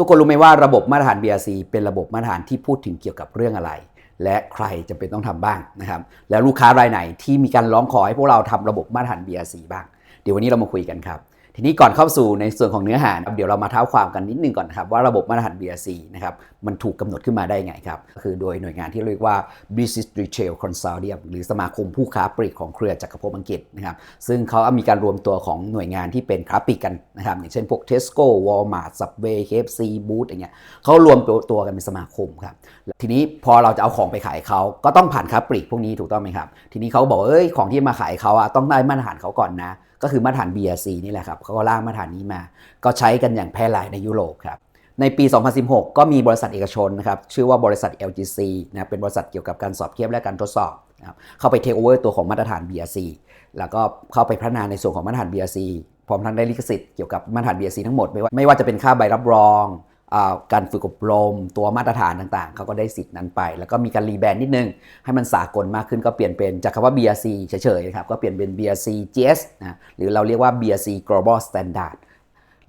ทุกคนรู้ไหมว่าระบบมาตรฐาน BRC เป็นระบบมาตรฐานที่พูดถึงเกี่ยวกับเรื่องอะไร และใครจำเป็นต้องทำบ้างนะครับแล้วลูกค้ารายไหนที่มีการร้องขอให้พวกเราทำระบบมาตรฐาน BRC บ้าง เดี๋ยววันนี้เรามาคุยกันครับทีนี้ก่อนเข้าสู่ในส่วนของเนื้อหาเดี๋ยวเรามาเท้าความกันนิดนึงก่อนครับว่าระบบมาตรฐาน BRC นะครับ มันถูกกำหนดขึ้นมาได้ไงครับ คือโดยหน่วยงานที่เรียกว่า British Retail Consortium หรือสมาคมผู้ค้าปลีกของเครือจักรภพอังกฤษนะครับ ซึ่งเขามีการรวมตัวของหน่วยงานที่เป็นค้าปลีกกันนะครับ อย่างเช่นพวก Tesco Walmart Subway KFC Boots อย่างเงี้ยเขารวมตัวกันเป็นสมาคมครับ ทีนี้พอเราจะเอาของไปขายเขาก็ต้องผ่านค้าปลีกพวกนี้ถูกต้องไหมครับ ทีนี้เขาบอกเอ้ยของที่มาขายเขาอะต้องได้มาตรฐานเขาก่อนนะ ก็คือมาตรฐาน BRC นี่แหละครับเขาก็ร่างมาตรฐานนี้มา ก็ใช้กันอย่างแพร่หลายในยุโรปครับ ในปี 2016 ก็มีบริษัทเอกชนนะครับชื่อว่าบริษัท LGC นะเป็นบริษัทเกี่ยวกับการสอบเทียบและการทดสอบนะครับเข้าไปเทคโอเวอร์ตัวของมาตรฐาน BRC แล้วก็เข้าไปพัฒนาในส่วนของมาตรฐาน BRC พร้อมทั้งได้ลิขสิทธิ์เกี่ยวกับมาตรฐาน BRC ทั้งหมดไม่ว่าไม่ว่าจะเป็นค่าใบรับรองการฝึกอบรม ตัวมาตรฐานต่างๆ เขาก็ได้สิทธิ์นั้นไป แล้วก็มีการรีแบรนด์นิดนึง ให้มันสากลมากขึ้นก็เปลี่ยนเป็นจากคำว่า BRC เฉยๆนะครับก็เปลี่ยนเป็น BRC GS นะหรือเราเรียกว่า BRC Global Standard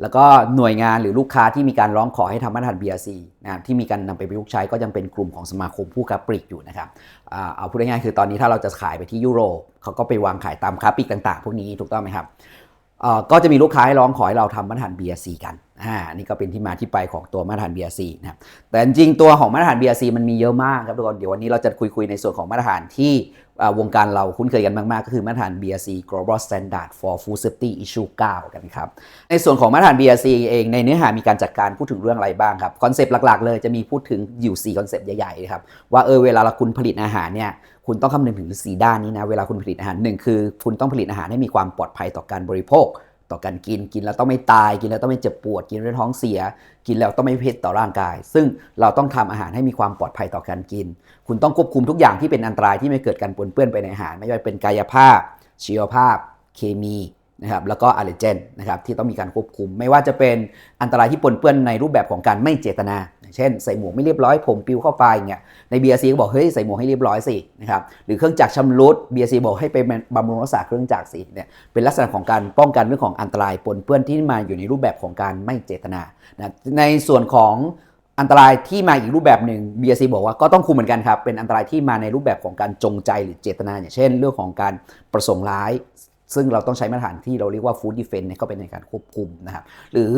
แล้วก็หน่วยงานหรือลูกค้าที่มีการร้องขอให้ทำมาตรฐาน BRC นะที่มีการนำไปประยุกต์ใช้ก็ยังเป็นกลุ่มของสมาคมผู้ค้าปลีกอยู่นะครับเอาพูดง่ายๆคือตอนนี้ถ้าเราจะขายไปที่ยุโรปเขาก็ไปวางขายตามค้าปลีกต่าง ๆ พวกนี้ถูกต้องไหมครับก็จะมีลูกค้าให้ร้องขอให้เราทำมาตรฐาน BRC กันอ่านี่ก็เป็นที่มาที่ไปของตัวมาตรฐาน BRC นะครับแต่จริงตัวของมาตรฐาน BRC มันมีเยอะมากครับทุกคนเดี๋ยววันนี้เราจะคุยคุยในส่วนของมาตรฐานที่ วงการเราคุ้นเคยกันมาก ๆ ก็คือมาตรฐาน BRC Global Standard for Food Safety Issue 9 กันครับ ในส่วนของมาตรฐาน BRC เองในเนื้อหามีการจัดการพูดถึงเรื่องอะไรบ้างครับ คอนเซปต์หลัก ๆ เลยจะมีพูดถึงอยู่ 4 คอนเซปต์ใหญ่ ๆ ครับ ว่าเออเวลาเราคุณผลิตอาหารเนี่ยคุณต้องคำนึงถึง 4 ด้านนี้นะ เวลาคุณผลิตอาหารหนึ่งคือ คุณต้องผลิตอาหารให้มีความปลอดภัยต่อการบริโภค ต่อการกินกินแล้วต้องไม่ตายกินแล้วต้องไม่เจ็บปวด กินแล้วท้องเสีย กินแล้วต้องไม่เผ็ดต่อร่างกาย ซึ่งเราต้องทำอาหารให้มีความปลอดภัยต่อการกิน คุณต้องควบคุมทุกอย่างที่เป็นอันตรายที่ไม่เกิดการปนเปื้อนไปในอาหาร ไม่ว่าเป็นกายภาพ ชีวภาพ เคมีนะครับแล้วก็อะเลเจนนะครับที่ต้องมีการควบคุม ไม่ว่าจะเป็นอันตรายที่ปนเปื้อนในรูปแบบของการไม่เจตนา เช่นใส่หมวกไม่เรียบร้อยผมปิวเข้าไปเงี้ยใน BRC ก็บอกเฮ้ยใส่หมวกให้เรียบร้อยสินะครับหรือเครื่องจักรชำรุด BRC บอกให้ไปบำรุงรักษาเครื่องจักรสิเนี่ยเป็นลักษณะของการป้องกันเรื่องของอันตรายปนเปื้อนที่มาอยู่ในรูปแบบของการไม่เจตนานะในส่วนของอันตรายที่มาอีกรูปแบบหนึ่ง BRC บอกว่าก็ต้องคุมเหมือนกันครับเป็นอันตรายที่มาในรูปแบบของการจงใจหรือเจตนาอย่างเช่น เรื่องของการประสงค์ร้าย ซึ่งเราต้องใช้มาตรฐานที่เราเรียกว่า food defense เข้าไปในการควบคุมนะครับ หรือ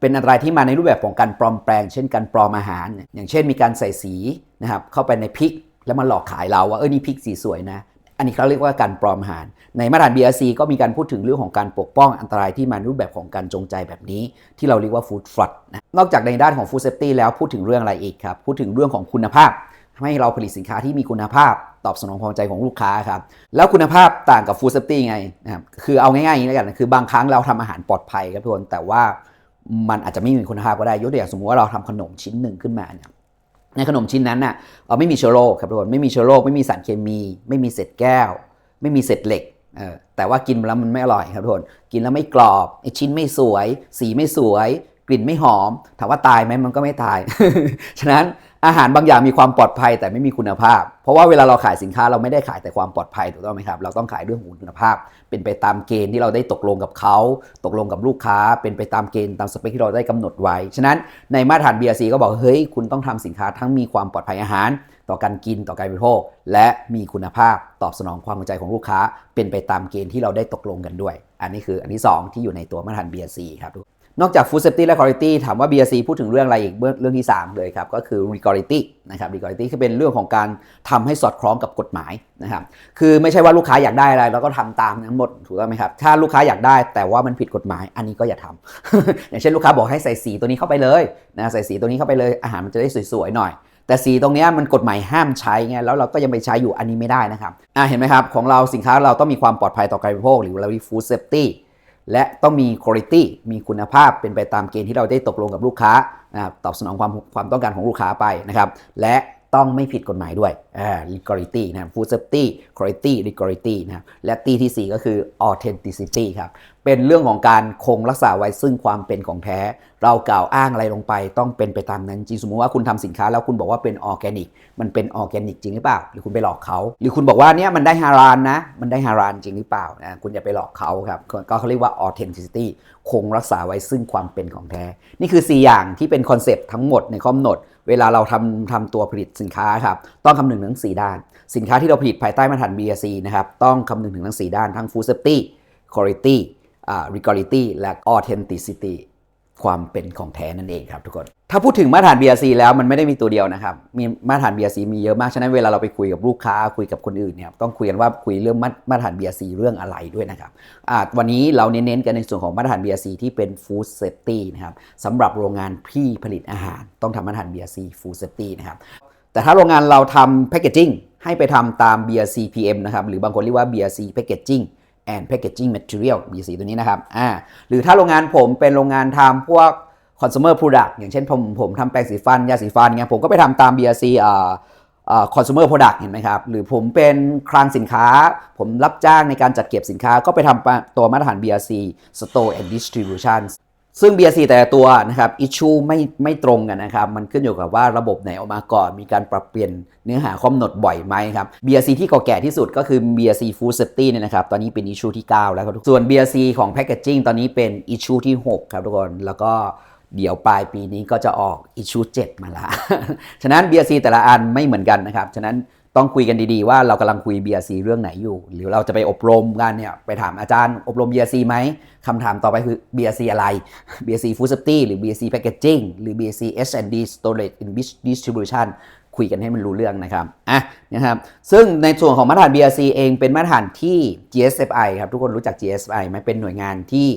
เป็นอันตรายที่มาในรูปแบบของการปลอมแปลง เช่นการปลอมอาหาร อย่างเช่นมีการใส่สีนะครับเข้าไปในพริก แล้วมาหลอกขายเราว่าเออนี่พริกสีสวยนะอันนี้เขาเรียกว่าการปลอมอาหาร ในมาตรฐาน BRC ก็มีการพูดถึงเรื่องของการปกป้องอันตรายที่มาในรูปแบบของการจงใจแบบนี้ ที่เราเรียกว่า food fraud นะนอกจากในด้านของ food safety แล้วพูดถึงเรื่องอะไรอีกครับ พูดถึงเรื่องของคุณภาพให้เราผลิตสินค้าที่มีคุณภาพ ตอบสนองความใจของลูกค้าครับ แล้วคุณภาพต่างกับ food safety ไงนะครับคือเอาง่ายๆอย่างนี้แล้วกันคือบางครั้งเราทำอาหารปลอดภัยครับทุกคนแต่ว่ามันอาจจะไม่มีคุณภาพก็ได้ยกตัวอย่างสมมติว่าเราทำขนมชิ้นหนึ่งขึ้นมาเนี่ยในขนมชิ้นนั้นน่ะไม่มีเชื้อโรคครับทุกคนไม่มีเชื้อโรคไม่มีสารเคมี ไม่มีเศษแก้ว ไม่มีเศษเหล็กแต่ว่ากินแล้วมันไม่อร่อยครับทุกคนกินแล้วไม่กรอบไอชิ้นไม่สวย สีไม่สวย กลิ่นไม่หอม ถามว่าตายไหมมันก็ไม่ตาย ฉะนั้น อาหารบางอย่างมีความปลอดภัยแต่ไม่มีคุณภาพ เพราะว่าเวลาเราขายสินค้าเราไม่ได้ขายแต่ความปลอดภัยถูกต้องไหมครับ เราต้องขายเรื่องของคุณภาพ เป็นไปตามเกณฑ์ที่เราได้ตกลงกับเขา ตกลงกับลูกค้า เป็นไปตามเกณฑ์ตามสเปคที่เราได้กำหนดไว้ ฉะนั้นในมาตรฐาน BRC ก็บอกเฮ้ยคุณต้องทำสินค้าทั้งมีความปลอดภัยอาหาร ต่อการกินต่อการบริโภค และมีคุณภาพตอบสนองความพอใจของลูกค้า เป็นไปตามเกณฑ์ที่เราได้ตกลงกันด้วย อันนี้คืออันที่ 2 ที่อยู่ในตัวมาตรฐาน BRC ครับ นอกจาก Food Safety และ Quality ถามว่า BRC พูดถึงเรื่องอะไรอีกเรื่องที่ 3 เลยครับ ก็คือ Regularity นะครับ Regularity คือเป็นเรื่องของการทำให้สอดคล้องกับกฎหมายนะครับ คือไม่ใช่ว่าลูกค้าอยากได้อะไรเราก็ทำตามทั้งหมดถูกต้องไหมครับ ถ้าลูกค้าอยากได้แต่ว่ามันผิดกฎหมาย อันนี้ก็อย่าทำอย่างเช่นลูกค้าบอกให้ใส่สีตัวนี้เข้าไปเลยนะใส่สีตัวนี้เข้าไปเลยอาหารมันจะได้สวยๆหน่อยแต่สีตรงนี้มันกฎหมายห้ามใช้ไงแล้วเราก็ยังไปใช้อยู่อันนี้ไม่ได้นะครับอ่าเห็นไหมครับของเราสินค้าเราต้องมีความปลอดภัยต่อการบริโภคหรือเรา food safety และต้องมีคุณภาพมีคุณภาพเป็นไปตามเกณฑ์ที่เราได้ตกลงกับลูกค้านะครับตอบสนองความความต้องการของลูกค้าไปนะครับ และ ต้องไม่ผิดกฎหมายด้วยอ่า legality นะ food safety quality legality นะครับและตีที่ 4 ก็คือ authenticity ครับเป็นเรื่องของการคงรักษาไว้ซึ่งความเป็นของแท้ เรากล่าวอ้างอะไรลงไปต้องเป็นไปตามนั้นจริงสมมติว่าคุณทำสินค้าแล้วคุณบอกว่าเป็นออร์แกนิกมันเป็นออร์แกนิกจริงหรือเปล่า หรือคุณไปหลอกเขาหรือคุณบอกว่าเนี่ยมันได้ฮารานนะมันได้ฮารานจริงหรือเปล่านะคุณอย่าไปหลอกเขาครับก็เขาเรียกว่า authenticity คงรักษาไว้ซึ่งความเป็นของแท้ นี่คือ 4 อย่างที่เป็นคอนเซปต์ทั้งหมดในข้อกำหนด เวลาเราทำทำตัวผลิตสินค้าครับต้องคำนึงถึงทั้ง4 ด้าน สินค้าที่เราผลิตภายใต้มาตรฐาน BRC นะครับต้องคำนึงถึงทั้ง 4 ด้านทั้ง food safety quality อ่า legality และ authenticity ความเป็นของแท้นั่นเองครับทุกคน ถ้าพูดถึงมาตรฐาน BRC แล้วมันไม่ได้มีตัวเดียวนะครับ มีมาตรฐาน BRC มีเยอะมากฉะนั้นเวลาเราไปคุยกับลูกค้าคุยกับคนอื่นเนี่ยต้องคุยกันว่าคุยเรื่องมาตรฐาน BRC เรื่องอะไรด้วยนะครับวันนี้เราเน้นๆกันในส่วนของมาตรฐาน BRC ที่เป็น Food Safety นะครับสำหรับโรงงานที่ผลิตอาหาร ต้องทำมาตรฐาน BRC Food Safety นะครับแต่ถ้าโรงงานเราทำ Packaging ให้ไปทำตาม BRC PM นะครับหรือบางคนเรียกว่า BRC Packaging and Packaging Material BRC ตัวนี้นะครับอ่าหรือถ้าโรงงานผมเป็นโรงงานทำพวก consumer product อย่างเช่นผมผมทำแปรงสีฟัน ยาสีฟันเงี้ยผมก็ไปทำตาม BRC อ่าอ่า consumer product เห็นไหมครับ หรือผมเป็นคลังสินค้า ผมรับจ้างในการจัดเก็บสินค้าก็ไปทำตัวมาตรฐาน BRC Store and Distribution ซึ่ง BRC แต่ละตัวนะครับ issue ไม่ไม่ตรงกันนะครับ มันขึ้นอยู่กับว่าระบบไหนออกมาก่อน มีการปรับเปลี่ยนเนื้อหาข้อกำหนดบ่อยไหมครับ BRC ที่เก่าแก่ที่สุดก็คือ BRC Food Safety เนี่ยนะครับ ตอนนี้เป็น issue ที่ 9 แล้วครับทุกส่วน BRC ของ Packaging ตอนนี้เป็น issue ที่ 6 ครับทุกคน แล้วก็ เดี๋ยวปลายปีนี้ก็จะออก issue 7มาละ ฉะนั้น BRC แต่ละอันไม่เหมือนกันนะครับ ฉะนั้นต้องคุยกันดีๆ ว่าเรากำลังคุย BRC เรื่องไหนอยู่ หรือเราจะไปอบรมกันเนี่ยไปถามอาจารย์อบรม BRC ไหมคำถามต่อไปคือ BRC อะไร BRC Food Safety หรือ BRC Packaging หรือ BRC S&D Storage and Distribution คุยกันให้มันรู้เรื่องนะครับอะนะครับซึ่งในส่วนของมาตรฐาน BRC เองเป็นมาตรฐานที่ GSFI ครับทุกคนรู้จัก GSFI ไหมเป็นหน่วยงานที่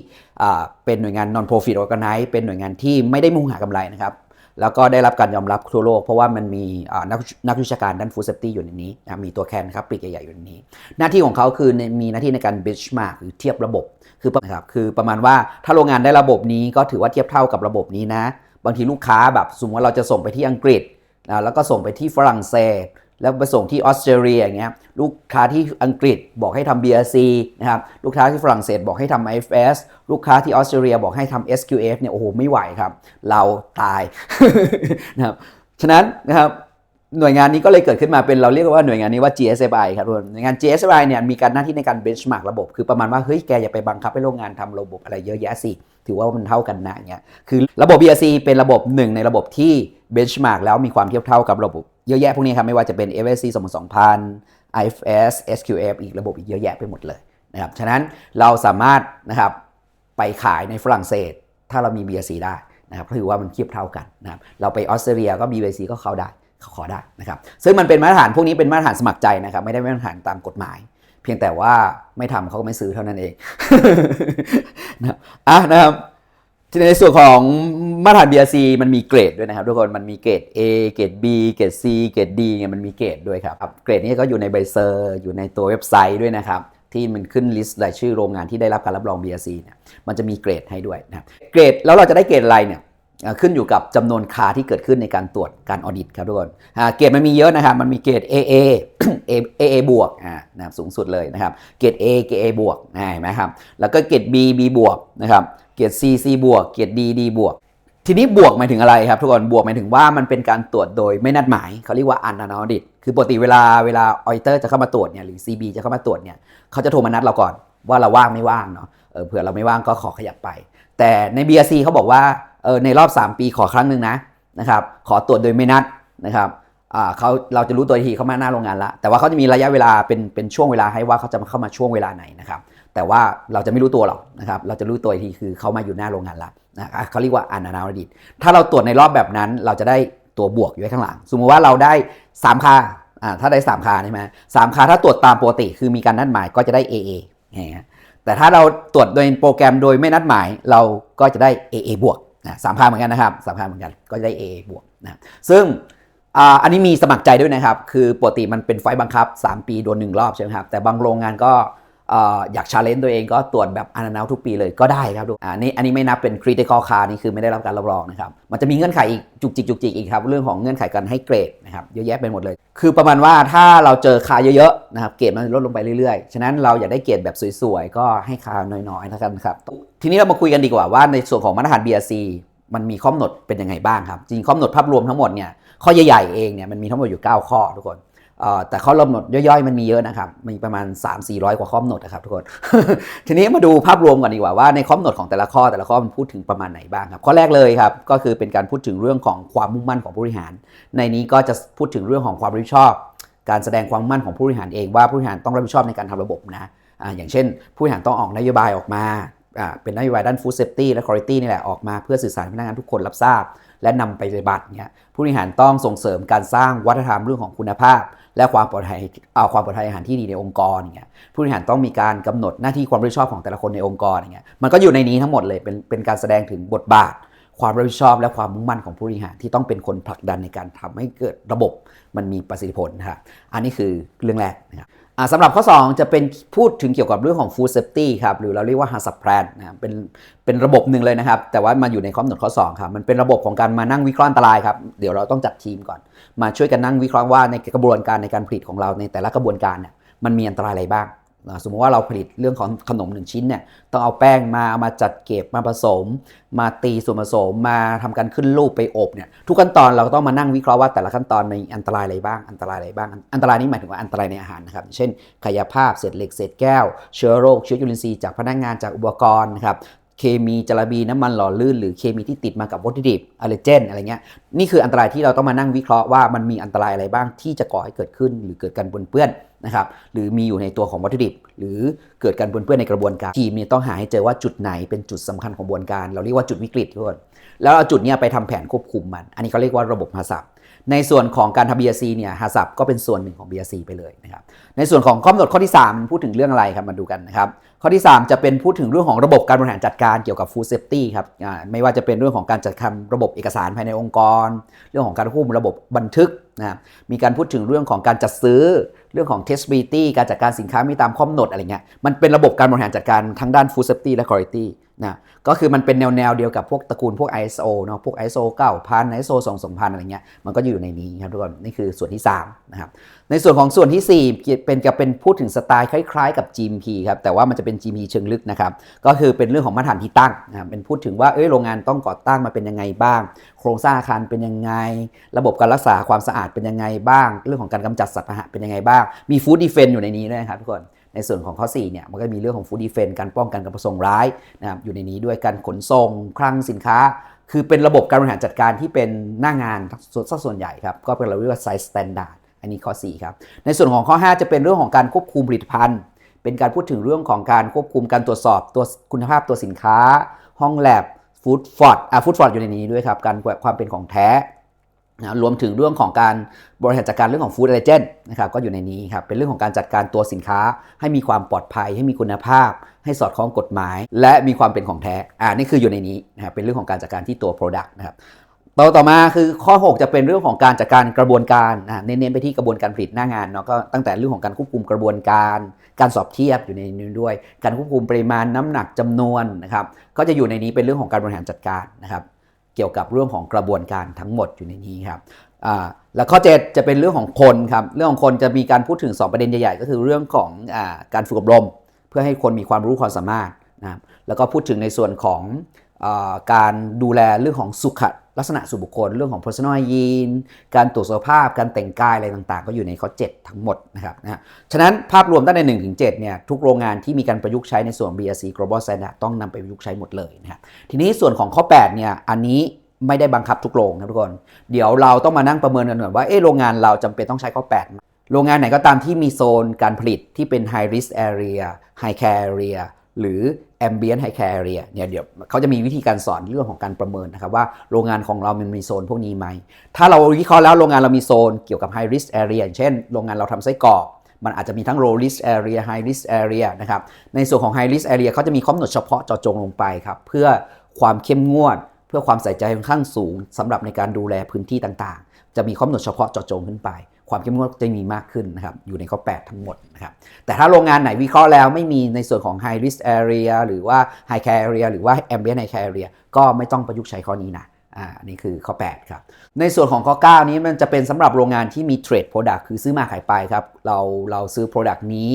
เป็นหน่วยงาน non-profit organize เป็นหน่วยงานที่ไม่ได้มุ่งหากำไรนะครับแล้วก็ได้รับการยอมรับทั่วโลก เพราะว่ามันมีนักนักวิชาการด้าน food safety อยู่ในนี้นะมีตัวแคนครับปลีกใหญ่ๆอยู่ในนี้ หน้าที่ของเขาคือมีหน้าที่ในการ benchmark หรือเทียบระบบคือนะครับคือประมาณว่าถ้าโรงงานได้ระบบนี้ก็ถือว่าเทียบเท่ากับระบบนี้นะ บางทีลูกค้าแบบสมมติว่าเราจะส่งไปที่อังกฤษ นะแล้วก็ส่งไปที่ฝรั่งเศส แล้วไปส่งที่ออสเตรเลียอย่างเงี้ยลูกค้าที่อังกฤษบอกให้ทำ BRC นะครับลูกค้าที่ฝรั่งเศสบอกให้ทำ IFS ลูกค้าที่ออสเตรเลียบอกให้ทำ SQF เนี่ยโอ้โหไม่ไหวครับ เราตายนะครับฉะนั้นนะครับ หน่วยงานนี้ก็เลยเกิดขึ้นมาเป็นเราเรียกว่าหน่วยงานนี้ว่า GSFI ครับทุกคนหน่วยงาน GSFI เนี่ยมีการหน้าที่ในการ benchmark ระบบ คือประมาณว่าเฮ้ยแกอย่าไปบังคับให้โรงงานทำระบบอะไรเยอะแยะสิ ถือว่ามันเท่ากันนะเงี้ยคือระบบ BRC เป็นระบบหนึ่งในระบบที่ benchmark แล้วมีความเทียบเท่ากับระบบเยอะแยะพวกนี้ครับไม่ว่าจะเป็น FSC 2000 IFS SQF อีกระบบอีกเยอะแยะไปหมดเลยนะครับฉะนั้นเราสามารถนะครับไปขายในฝรั่งเศส ถ้าเรามี BRC ได้นะครับก็ถือว่ามันเทียบเท่ากันนะครับเราไปออสเตรเลียก็ BRC ก็เข้าได้ ขอได้นะครับซึ่งมันเป็นมาตรฐานพวกนี้เป็นมาตรฐานสมัครใจนะครับไม่ได้มาตรฐานตามกฎหมาย เพียงแต่ว่าไม่ทำเขาก็ไม่ซื้อเท่านั้นเองนะครับอะนะครับในส่วนของมาตรฐาน BRC มันมีเกรดด้วยนะครับทุกคนมันมีเกรด A เกรด B เกรด C เกรด D เนี่ยมันมีเกรดด้วยครับเกรดนี้ก็อยู่ในใบเซอร์อยู่ในตัวเว็บไซต์ด้วยนะครับที่มันขึ้นลิสต์รายชื่อโรงงานที่ได้รับการรับรอง BRC เนี่ยมันจะมีเกรดให้ด้วยนะครับเกรดแล้วเราจะได้เกรดอะไรเนี่ย ขึ้นอยู่กับจำนวนคาที่เกิดขึ้นในการตรวจการออดิตครับทุกคนเกรดมันมีเยอะนะครับ มันมีเกรด AA AA บวกนะครับสูงสุดเลยนะครับ เกรด A เกรด A บวกเห็นไหมครับ แล้วก็เกรด B B บวกนะครับ เกรด C C บวก เกรด D D บวก ทีนี้บวกหมายถึงอะไรครับทุกคน บวกหมายถึงว่ามันเป็นการตรวจโดยไม่นัดหมาย เขาเรียกว่า unannounced คือปกติเวลาเวลาออ d เตอร์จะเข้ามาตรวจเนี่ย หรือ CB จะเข้ามาตรวจเนี่ย เขาจะโทรมานัดเราก่อนว่าเราว่างไม่ว่างเนาะเออเผื่อเราไม่ว่างก็ขอขยับไป แต่ใน BRC เขาบอกว่า เออในรอบ 3 ปีขอครั้งหนึ่งนะนะครับขอตรวจโดยไม่นัดนะครับอ่าเขาเราจะรู้ตัวทีเขามาหน้าโรงงานละ แต่ว่าเขาจะมีระยะเวลาเป็นเป็นช่วงเวลาให้ว่าเขาจะมาเข้ามาช่วงเวลาไหนนะครับแต่ว่าเราจะไม่รู้ตัวหรอกนะครับเราจะรู้ตัวทีคือเขามาอยู่หน้าโรงงานละนะเขาเรียกว่าอนา o ดิตถ้าเราตรวจในรอบแบบนั้นเราจะได้ตัวบวกอยู่ข้างหลัง สมมติว่าเราได้ 3 คาอ่าถ้าได้ 3 คาใช่ไหมสามคาถ้าตรวจตามปกติ คือมีการนัดหมายก็จะได้ AA อย่างเงี้ยแต่ถ้าเราตรวจโดยโปรแกรมโดยไม่นัดหมายเราก็จะได้ AA บวก นะสามคาเหมือนกันนะครับสามคาเหมือนกันก็จะได้ a บวกนะซึ่งอันนี้มีสมัครใจด้วยนะครับ คือปกติมันเป็นไฟล์บังคับ 3 ปีโดนหนึ่งรอบใช่ไหมครับ แต่บางโรงงานก็ อยากชาเลนจ์ตัวเองก็ตรวจแบบอันนาทุกปีเลยก็ได้ครับทุกอ่านี่อันนี้ไม่นับเป็น critical car นี่คือไม่ได้รับการรับรองนะครับ มันจะมีเงื่อนไขอีกจุกจิกจุกจิกอีกครับเรื่องของเงื่อนไขการให้เกรดนะครับเยอะแยะไปหมดเลย คือประมาณว่าถ้าเราเจอคาเยอะๆนะครับเกรดมันลดลงไปเรื่อยๆ ฉะนั้นเราอยากได้เกรดแบบสวยๆ ก็ให้คาน้อยๆนะครับครับทีนี้เรามาคุยกันดีกว่าว่าในส่วนของมาตรฐาน BRC มันมีข้อกำหนดเป็นยังไงบ้างครับจริงข้อกำหนดภาพรวมทั้งหมดเนี่ยข้อใหญ่ๆเองเนี่ยมันมีทั้งหมดอยู่ 9 ข้อทุกคน แต่ข้อกำหนดย่อยๆมันมีเยอะนะครับ มีประมาณ 3 4 0 0 กว่าข้อกำหนดนะครับทุกคน ทีนี้มาดูภาพรวมก่อนดีกว่าว่าในข้อกำหนดของแต่ละข้อแต่ละข้อมันพูดถึงประมาณไหนบ้างครับข้อแรกเลยครับก็คือเป็นการพูดถึงเรื่องของความมุ่งมั่นของผู้บริหาร ในนี้ก็จะพูดถึงเรื่องของความรับผิดชอบ การแสดงความมั่นของผู้บริหารเองว่าผู้บริหารต้องรับผิดชอบในการทำระบบนะอย่างเช่น ผู้บริหารต้องออกนโยบายออกมาเป็นนโยบายด้าน Food Safety และ Quality นี่แหละออกมาเพื่อสื่อสารให้พนักงานทุกคนรับทราบ และนำไปปฏิบัติเนี่ยผู้บริหารต้องส่งเสริมการสร้างวัฒนธรรมเรื่องของคุณภาพ และความปลอดภัยเอาความปลอดภัยอาหารที่ดีในองค์กรอย่างเงี้ยผู้บริหารต้องมีการกำหนดหน้าที่ความรับผิดชอบของแต่ละคนในองค์กรอย่างเงี้ยมันก็อยู่ในนี้ทั้งหมดเลยเป็นเป็นการแสดงถึงบทบาท ความรับผิดชอบ และความมุ่งมั่นของผู้บริหารที่ต้องเป็นคนผลักดันในการทำให้เกิดระบบมันมีประสิทธิผลนะครับอันนี้คือเรื่องแรกนะครับ สำหรับข้อ 2 จะเป็นพูดถึงเกี่ยวกับเรื่องของ food safety ครับหรือเราเรียกว่า hazard plan นะครับเป็นเป็นระบบหนึ่งเลยนะครับ แต่ว่ามันอยู่ในข้อกำหนดข้อ2ครับมันเป็นระบบของการมานั่งวิเคราะห์อันตรายครับเดี๋ยวเราต้องจัดทีมก่อน มาช่วยกันนั่งวิเคราะห์ว่าในกระบวนการในการผลิตของเราในแต่ละกระบวนการเนี่ยมันมีอันตรายอะไรบ้าง สมมติว่าเราผลิตเรื่องของขนมหนึ่งชิ้นเนี่ยต้องเอาแป้งมาเอามาจัดเก็บมาผสม มาตีส่วนผสมมาทำการขึ้นรูปไปอบเนี่ยทุกขั้นตอนเราก็ต้องมานั่งวิเคราะห์ว่าแต่ละขั้นตอนมีอันตรายอะไรบ้างอันตรายอะไรบ้าง อันตรายนี้หมายถึงว่าอันตรายในอาหารนะครับเช่นกายภาพเศษเหล็กเศษแก้ว เชื้อโรคเชื้อจุลินทรีย์จากพนักงานจากอุปกรณ์นะครับเคมีจลาบีน้ำมันหล่อลื่น หรือเคมีที่ติดมากับวัตถุดิบอะเลเจนอะไรเงี้ยนี่คืออันตรายที่เราต้องมานั่งวิเคราะห์ว่ามันมีอันตรายอะไรบ้างที่จะก่อให้เกิดขึ้นหรือเกิดการปนเปื้อน นะครับหรือมีอยู่ในตัวของวัตถุดิบ หรือเกิดการปนเปื้อนในกระบวนการทีมเนี่ยต้องหาให้เจอว่าจุดไหนเป็นจุดสำคัญของกระบวนการ เราเรียกว่าจุดวิกฤตทุกคนแล้วเอาจุดเนี้ยไปทำแผนควบคุมมัน อันนี้เขาเรียกว่าระบบฮาซับในส่วนของการทำ BRC เนี่ยฮาซับก็เป็นส่วนหนึ่งของ BRC ไปเลยนะครับในส่วนของข้อกำหนดข้อที่3มันพูดถึงเรื่องอะไรครับมาดูกันนะครับข้อที่ 3 จะเป็นพูดถึงเรื่องของระบบการบริหารจัดการเกี่ยวกับ Food Safety ครับไม่ว่าจะเป็นเรื่องของการจัดทำระบบเอกสารภายในองค์กร เรื่องของการควบคุมระบบบันทึกนะมีการพูดถึงเรื่องของการจัดซื้อ เรื่องของ testability การจัดการสินค้าไม่ตามข้อกำหนดอะไรเงี้ยมันเป็นระบบการบริหารจัดการทั้งด้าน Food Safety และ Quality นะก็คือมันเป็นแนวแนวเดียวกับพวกตระกูลพวก ISO เนาะพวก ISO 9000 ISO 22000 อะไรเงี้ยมันก็อยู่ในนี้ครับทุกคนนี่คือส่วนที่3นะครับในส่วนของส่วนทีสี่ 4 เป็นจะเป็นพูดถึงสไตล์คล้ายๆกับ GMP ครับแต่ว่ามันจะเป็น GMP เชิงลึกนะครับก็คือเป็นเรื่องของมาตรฐานที่ตั้งนะครับเป็นพูดถึงว่าเอ้ยโรงงานต้องก่อตั้งมาเป็นยังไงบ้าง โครงสร้างอาคารเป็นยังไง ระบบการรักษาความสะอาดเป็นยังไงบ้าง เรื่องของการกำจัดสัตว์พาหะเป็นยังไงบ้าง มีฟู้ดดีเฟนอยู่ในนี้ด้วยครับทุกคน ในส่วนของข้อ4เนี่ยมันก็มีเรื่องของฟู้ดดีเฟนการป้องกันการประสงค์ร้ายนะครับอยู่ในนี้ด้วยการขนส่งคลังสินค้า คือเป็นระบบการบริหารจัดการที่เป็นหน้างานสัดส่วนใหญ่ครับก็เป็นเราเรียกว่าไซส์สแตนดาร์ดอันนี้ข้อ4ครับในส่วนของข้อ 5 จะเป็นเรื่องของการควบคุมผลิตภัณฑ์ เป็นการพูดถึงเรื่องของการควบคุมการตรวจสอบตัวคุณภาพตัวสินค้า ห้องแลบฟู้ดฟอร์ดอะฟู้ดฟอร์ดอยู่ในนี้ด้วยครับการความเป็นของแท้ นะรวมถึงเรื่องของการบริหารจัดการเรื่องของฟู้ดเอเจนต์นะครับก็อยู่ในนี้ครับเป็นเรื่องของการจัดการตัวสินค้า ให้มีความปลอดภัย ให้มีคุณภาพ ให้สอดคล้องกฎหมาย และมีความเป็นของแท้อ่านี่คืออยู่ในนี้นะครับเป็นเรื่องของการจัดการที่ตัว Product นะครับต่อต่อมาคือข้อ 6 จะเป็นเรื่องของการจัดการกระบวนการนะเน้นๆไปที่กระบวนการผลิตหน้างานเนาะก็ตั้งแต่เรื่องของการควบคุมกระบวนการ การสอบเทียบอยู่ในนี้ด้วย การควบคุมปริมาณน้ำหนักจำนวนนะครับก็จะอยู่ในนี้เป็นเรื่องของการบริหารจัดการนะครับ เกี่ยวกับเรื่องของกระบวนการทั้งหมดอยู่ในนี้ครับแล้วข้อ 7 จะเป็นเรื่องของคนครับเรื่องของคนจะมีการพูดถึง 2 ประเด็นใหญ่ๆ ก็คือเรื่องของอาการฝึกอบรม เพื่อให้คนมีความรู้ความสามารถนะครับแล้วก็พูดถึงในส่วนของอาการดูแลเรื่องของสุข ลักษณะส่วนบุคคลเรื่องของ personal hygiene การตรวจสุขภาพ การแต่งกายอะไรต่างๆ ก็อยู่ในข้อ7ทั้งหมดนะครับนะฉะนั้นภาพรวมตั้งแต่1ถึง7เนี่ยทุกโรงงานที่มีการประยุกต์ใช้ในส่วน BRC Global Standard ต้องนำไปประยุกต์ใช้หมดเลยนะครับทีนี้ส่วนของข้อ8เนี่ยอันนี้ไม่ได้บังคับทุกโรงนะทุกคน เดี๋ยวเราต้องมานั่งประเมินกันหน่อยว่าเอ๊ะโรงงานเราจำเป็นต้องใช้ข้อ8ไหมโรงงานไหนก็ตามที่มีโซนการผลิตที่เป็น high risk area high care area หรือ ambient high care area เนี่ยเดี๋ยวเขาจะมีวิธีการสอนเรื่องของการประเมินนะครับว่าโรงงานของเรามันมีโซนพวกนี้ไหม ถ้าเราวิเคราะห์แล้วโรงงานเรามีโซนเกี่ยวกับ high risk area อย่างเช่นโรงงานเราทำไส้กรอกมันอาจจะมีทั้ง low risk area high risk area นะครับ ในส่วนของ high risk area เขาจะมีข้อกำหนดเฉพาะเจาะจงลงไปครับ เพื่อความเข้มงวด เพื่อความใส่ใจค่อนข้างสูงสำหรับในการดูแลพื้นที่ต่างๆ จะมีข้อกำหนดเฉพาะเจาะจงขึ้นไป ความเข้มงวดจะมีมากขึ้นนะครับอยู่ในข้อ 8 ทั้งหมดนะครับแต่ถ้าโรงงานไหนวิเคราะห์แล้วไม่มีในส่วนของ high risk area หรือว่า high care area หรือว่า ambient high care area ก็ไม่ต้องประยุกต์ใช้ข้อนี้นะอ่าอันนี้คือข้อ 8 ครับ ในส่วนของข้อ 9 นี้มันจะเป็นสำหรับโรงงานที่มี trade product คือซื้อมาขายไปครับ เราเราซื้อ product นี้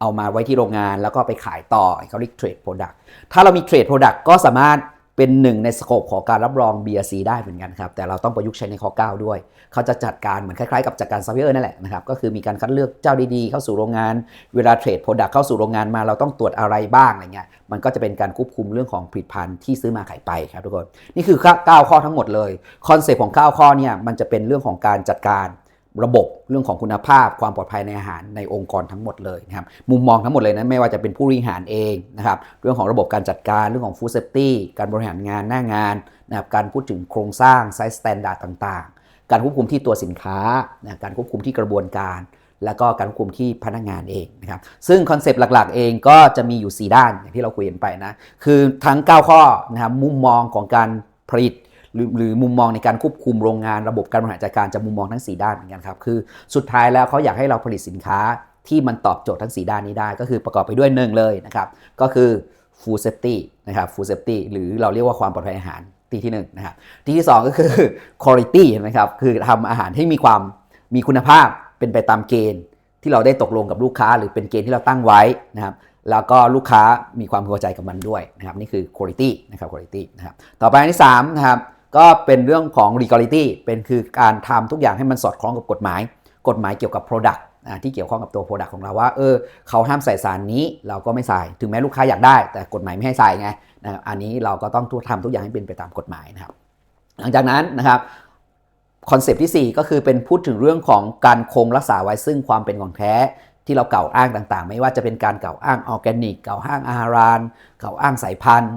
เอามาไว้ที่โรงงานแล้วก็ไปขายต่อเขาเรียก trade product ถ้าเรามี trade product ก็สามารถ เป็นหนึ่งในสโคปของการรับรอง BRC ได้เหมือนกันครับ แต่เราต้องประยุกต์ใช้ในข้อ 9 ด้วย เขาจะจัดการเหมือนคล้ายๆกับจัดการซัพพลายเออร์นั่นแหละนะครับ ก็คือมีการคัดเลือกเจ้าดีๆ เข้าสู่โรงงาน เวลาเทรดโปรดักต์เข้าสู่โรงงานมาเราต้องตรวจอะไรบ้างอะไรเงี้ย มันก็จะเป็นการควบคุมเรื่องของผลิตภัณฑ์ที่ซื้อมาขายไปครับทุกคน นี่คือ 9 ข้อทั้งหมดเลย คอนเซปต์ของ 9 ข้อเนี่ยมันจะเป็นเรื่องของการจัดการ ระบบเรื่องของคุณภาพ ความปลอดภัยในอาหารในองค์กรทั้งหมดเลยนะครับมุมมองทั้งหมดเลยนะไม่ว่าจะเป็นผู้บริหารเองนะครับเรื่องของระบบการจัดการเรื่องของฟู้ดเซฟตี้การบริหารงานหน้างานนะครับการพูดถึงโครงสร้างไซส์สแตนดาร์ดต่างๆ การควบคุมที่ตัวสินค้านะการควบคุมที่กระบวนการ แล้วก็การควบคุมที่พนักงานเองนะครับซึ่งคอนเซปต์หลักๆ เองก็จะมีอยู่ 4 ด้านอย่างที่เราคุยกันไปนะคือทั้ง 9 ข้อนะครับมุมมองของการผลิต หรือหรือมุมมองในการควบคุมโรงงานระบบการบริหารจัดการจะมุมมองทั้ง 4 ด้านเหมือนกันครับคือสุดท้ายแล้วเขาอยากให้เราผลิตสินค้าที่มันตอบโจทย์ทั้ง 4 ด้านนี้ได้ ก็คือประกอบไปด้วยหนึ่งเลยนะครับก็คือ food safety นะครับ food safety หรือเราเรียกว่าความปลอดภัยอาหารที่ที่หนึ่งนะครับที่ที่สองก็คือ quality นะครับคือทำอาหารให้มีความมีคุณภาพเป็นไปตามเกณฑ์ ที่เราได้ตกลงกับลูกค้า หรือเป็นเกณฑ์ที่เราตั้งไว้นะครับแล้วก็ลูกค้ามีความพอใจกับมันด้วยนะครับนี่คือ quality นะครับ quality นะครับต่อไปอันที่3นะครับ ก็เป็นเรื่องของ legality เป็นคือการทำทุกอย่างให้มันสอดคล้องกับกฎหมาย กฎหมายเกี่ยวกับ product อ่าที่เกี่ยวข้องกับตัว product ของเราว่า เออ เขาห้ามใส่สารนี้เราก็ไม่ใส่ ถึงแม้ลูกค้าอยากได้ แต่กฎหมายไม่ให้ใส่ไงนะอันนี้เราก็ต้องทำทุกอย่างให้เป็นไปตามกฎหมายนะครับ หลังจากนั้นนะครับคอนเซปต์ที่ 4 ก็คือเป็นพูดถึงเรื่องของการคงรักษาไว้ซึ่งความเป็นของแท้ที่เราเก่าอ้างต่างๆ ไม่ว่าจะเป็นการเก่าอ้างออร์แกนิก เก่าอ้างอาหารานกล่าอ้างสายพันธุ์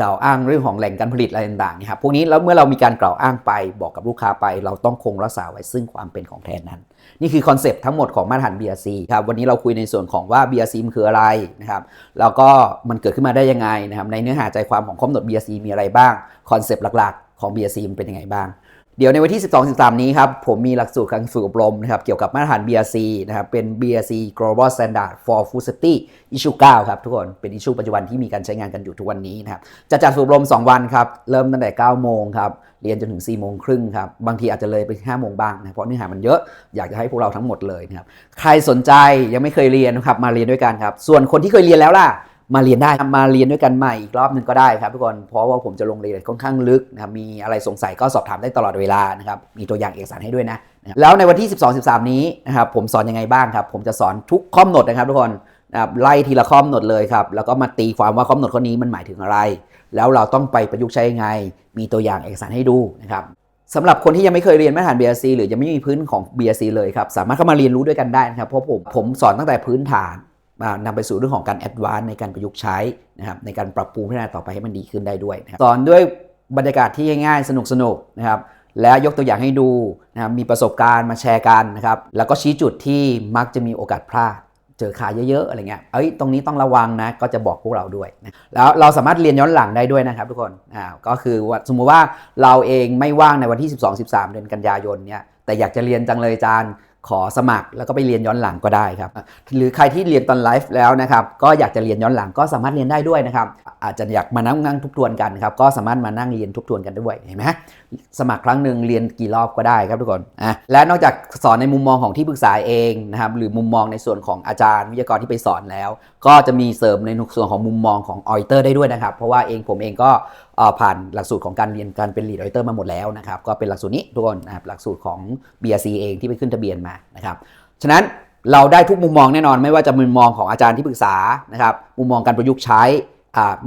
กล่าวอ้างเรื่องของแหล่งการผลิตอะไรต่างๆนะครับพวกนี้แล้วเมื่อเรามีการกล่าวอ้างไปบอกกับลูกค้าไป เราต้องคงรักษาไว้ซึ่งความเป็นของแทนนั้น นี่คือคอนเซปต์ทั้งหมดของมาตรฐาน BRC ครับวันนี้เราคุยในส่วนของว่า BRC มันคืออะไรนะครับแล้วก็มันเกิดขึ้นมาได้ยังไงนะครับในเนื้อหาใจความของข้อกำหนด BRC มีอะไรบ้างคอนเซปต์หลักๆของ BRC มันเป็นยังไงบ้าง เดี๋ยวในวันที่ 12 13 นี้ครับ ผมมีหลักสูตรการฝึกอบรมนะครับ เกี่ยวกับมาตรฐาน BRC นะครับ เป็น BRC Global Standard for Food Safety Issue 9 ครับทุกคน เป็น issue ปัจจุบันที่มีการใช้งานกันอยู่ทุกวันนี้นะครับ จะจัดฝึกอบรม 2 วันครับ เริ่มตั้งแต่ 9 โมงครับ เรียนจนถึง 4 โมงครึ่งครับ บางทีอาจจะเลยไป 5 โมงบ้างนะ เพราะเนื้อหามันเยอะ อยากจะให้พวกเราทั้งหมดเลยนะครับ ใครสนใจยังไม่เคยเรียนนะครับ มาเรียนด้วยกันครับ ส่วนคนที่เคยเรียนแล้วล่ะ มาเรียนได้มาเรียนด้วยกันใหม่อีกรอบหนึ่งก็ได้ครับทุกคนเพราะว่าผมจะลงรายละเอียดค่อนข้างลึกนะครับมีอะไรสงสัยก็สอบถามได้ตลอดเวลานะครับมีตัวอย่างเอกสารให้ด้วยนะแล้วในวันที่ 12 13 นี้นะครับผมสอนยังไงบ้างครับผมจะสอนทุกข้อกำหนดนะครับทุกคนนะครับไล่ทีละข้อกำหนดเลยครับแล้วก็มาตีความว่าข้อกำหนดข้อนี้มันหมายถึงอะไร แล้วเราต้องไปประยุกต์ใช้ยังไง มีตัวอย่างเอกสารให้ดูนะครับสำหรับคนที่ยังไม่เคยเรียนมาตรฐาน BRC หรือยังไม่มีพื้นของ BRC เลยครับสามารถเข้ามาเรียนรู้ด้วยกันได้นะครับเพราะผมผมสอนตั้งแต่พื้นฐาน นำไปสู่เรื่องของการแอดวานในการประยุกต์ใช้นะครับในการปรับปรุงพัฒนาต่อไปให้มันดีขึ้นได้ด้วยนะครับสอนด้วยบรรยากาศที่ง่ายๆสนุกๆน,นะครับและยกตัวอย่างให้ดูนะครับมีประสบการณ์มาแชร์กันนะครับแล้วก็ชี้จุดที่มักจะมีโอกาสพลาดเจอขาเยอะๆอะไรเงี้ยเอ้ยตรงนี้ต้องระวังนะก็จะบอกพวกเราด้วยนะแล้วเราสามารถเรียนย้อนหลังได้ด้วยนะครับทุกคนอ่าก็คือว่าสมมุติว่าเราเองไม่ว่างในวันที่ 12 13 เดือนกันยายนเนี่ยแต่อยากจะเรียนจังเลยจารย์ ขอสมัครแล้วก็ไปเรียนย้อนหลังก็ได้ครับ หรือใครที่เรียนตอนไลฟ์แล้วนะครับ ก็อยากจะเรียนย้อนหลังก็สามารถเรียนได้ด้วยนะครับ อาจจะอยากมานั่งนั่งทบทวนกันครับ ก็สามารถมานั่งเรียนทบทวนกันด้วยเห็นไหมสมัครครั้งหนึ่งเรียนกี่รอบก็ได้ครับทุกคนอะและนอกจากสอนในมุมมองของที่ปรึกษาเองนะครับ หรือมุมมองในส่วนของอาจารย์วิทยากรที่ไปสอนแล้ว ก็จะมีเสริมในส่วนของมุมมองของออ i เตอร์ได้ด้วยนะครับ เพราะว่าเองผมเองก็ผ่านหลักสูตรของการเรียนการเป็น lead auditor มาหมดแล้วนะครับ ก็เป็นหลักสูตรนี้ทุกคนนะครับหลักสูตรของ BRC เองที่ไปขึ้นทะเบียนมานะครับฉะนั้นเราได้ทุกมุมมองแน่นอน ไม่ว่าจะมุมมองของอาจารย์ที่ปรึกษานะครับมุมมองการประยุกต์ใช้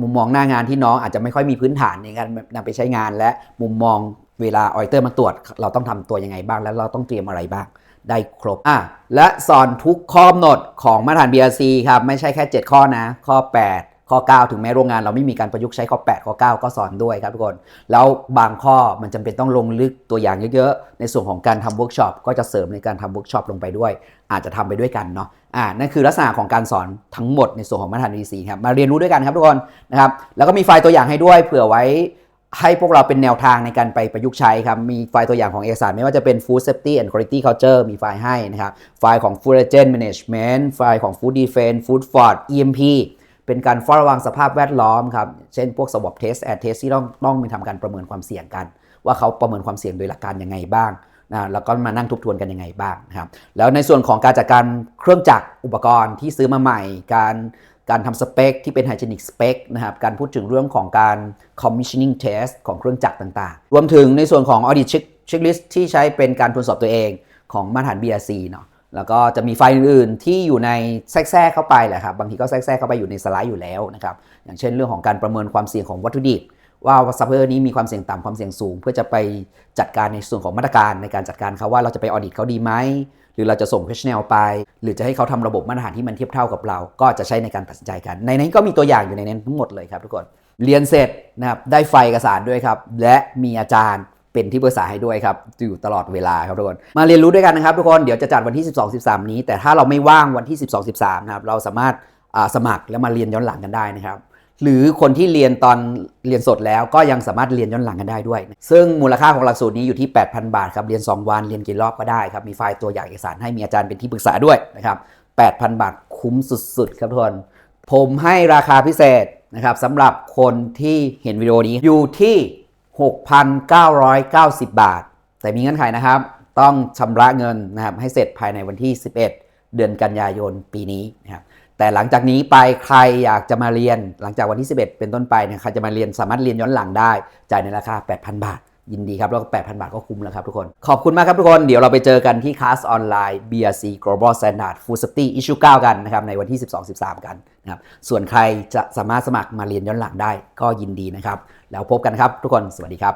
มุมมองหน้างานที่น้องอาจจะไม่ค่อยมีพื้นฐานในการนำไปใช้งานและมุมมองเวลาออ i เตอร์มาตรวจ เราต้องทำตัวยังไงบ้าง แล้วเราต้องเตรียมอะไรบ้าง ได้ครบอะและสอนทุกข้อกำหนดของมาตรฐาน BRC ครับไม่ใช่แค่ 7 ข้อนะ ข้อ 8 ข้อ 9 ถึงแม้โรงงานเราไม่มีการประยุกต์ใช้ข้อ 8 ข้อ 9 ก็สอนด้วยครับทุกคน แล้วบางข้อมันจำเป็นต้องลงลึกตัวอย่างเยอะๆ ในส่วนของการทำเวิร์กช็อปก็จะเสริมในการทำเวิร์กช็อปลงไปด้วย อาจจะทำไปด้วยกันเนาะอ่านั่นคือลักษณะของการสอนทั้งหมดในส่วนของมาตรฐาน BRC ครับมาเรียนรู้ด้วยกันครับทุกคนนะครับแล้วก็มีไฟล์ตัวอย่างให้ด้วยเผื่อไว้ ให้พวกเราเป็นแนวทางในการไปประยุกต์ใช้ครับ มีไฟล์ตัวอย่างของเอกสาร ไม่ว่าจะเป็น Food Safety and Quality Culture มีไฟล์ให้นะครับ ไฟล์ของ Food Agent Management ไฟล์ของ Food Defense Food Ford EMP เป็นการเฝ้าระวังสภาพแวดล้อมครับ เช่นพวก swab test air test ที่ต้องต้องมีทำการประเมินความเสี่ยงกัน ว่าเขาประเมินความเสี่ยงโดยหลักการยังไงบ้างนะแล้วก็มานั่งทบทวนกันยังไงบ้างนะครับ แล้วในส่วนของการจัดการเครื่องจักรอุปกรณ์ที่ซื้อมาใหม่ การ การทำสเปคที่เป็น hygienic spec นะครับ การพูดถึงเรื่องของการ commissioning test ของเครื่องจักรต่างๆ รวมถึงในส่วนของ audit check checklist ที่ใช้เป็นการทดสอบตัวเองของมาตรฐาน BRC เนาะแล้วก็จะมีไฟล์อื่นๆที่อยู่ในแทรกๆเข้าไปแหละครับ บางทีก็แทรกๆเข้าไปอยู่ในสไลด์อยู่แล้วนะครับ อย่างเช่นเรื่องของการประเมินความเสี่ยงของวัตถุดิบว่าซัพพลายเออร์นี้มีความเสี่ยงต่ำความเสี่ยงสูง เพื่อจะไปจัดการในส่วนของมาตรการในการจัดการเขาว่าเราจะไปออดิตเขาดีไหม รือเราจะส่ง questionnaire ไป หรือจะให้เขาทำระบบมาตรฐานที่มันเทียบเท่ากับเรา ก็จะใช้ในการตัดสินใจกัน ในนั้นก็มีตัวอย่างอยู่ในนั้นทั้งหมดเลยครับทุกคน เรียนเสร็จนะครับได้ไฟล์เอกสารด้วยครับ และมีอาจารย์เป็นที่ปรึกษาให้ด้วยครับอยู่ตลอดเวลาครับทุกคน มาเรียนรู้ด้วยกันนะครับทุกคนเดี๋ยวจะจัดวันที่ 12 13 นี้ แต่ถ้าเราไม่ว่างวันที่ 12 13นะครับเราสามารถสมัครแล้วมาเรียนย้อนหลังกันได้นะครับ หรือคนที่เรียนตอนเรียนสดแล้วก็ยังสามารถเรียนย้อนหลังกันได้ด้วย ซึ่งมูลค่าของหลักสูตรนี้อยู่ที่ 8,000 บาทครับ เรียน 2 วัน เรียนกี่รอบก็ได้ครับ มีไฟล์ตัวอย่างเอกสารให้มีอาจารย์เป็นที่ปรึกษาด้วยนะครับ 8,000 บาทคุ้มสุด ๆ ครับทุกคน ผมให้ราคาพิเศษนะครับสำหรับคนที่เห็นวิดีโอนี้อยู่ที่ 6,990 บาท แต่มีเงื่อนไขนะครับ ต้องชำระเงินนะครับให้เสร็จภายในวันที่ 11 เดือนกันยายนปีนี้นะครับ แต่หลังจากนี้ไปใครอยากจะมาเรียนหลังจากวันที่ 11 เป็นต้นไปเนี่ยใครจะมาเรียนสามารถเรียนย้อนหลังได้ จ่ายในราคา 8,000 บาท ยินดีครับ แล้วก็ 8,000 บาทก็คุ้มแล้วครับทุกคน ขอบคุณมากครับทุกคน เดี๋ยวเราไปเจอกันที่คลาสออนไลน์ BRC Global Standard Food Safety Issue 9 กันนะครับในวันที่ 12-13 กันนะครับส่วนใครจะสามารถสมัครมาเรียนย้อนหลังได้ก็ยินดีนะครับแล้วพบกันครับทุกคนสวัสดีครับ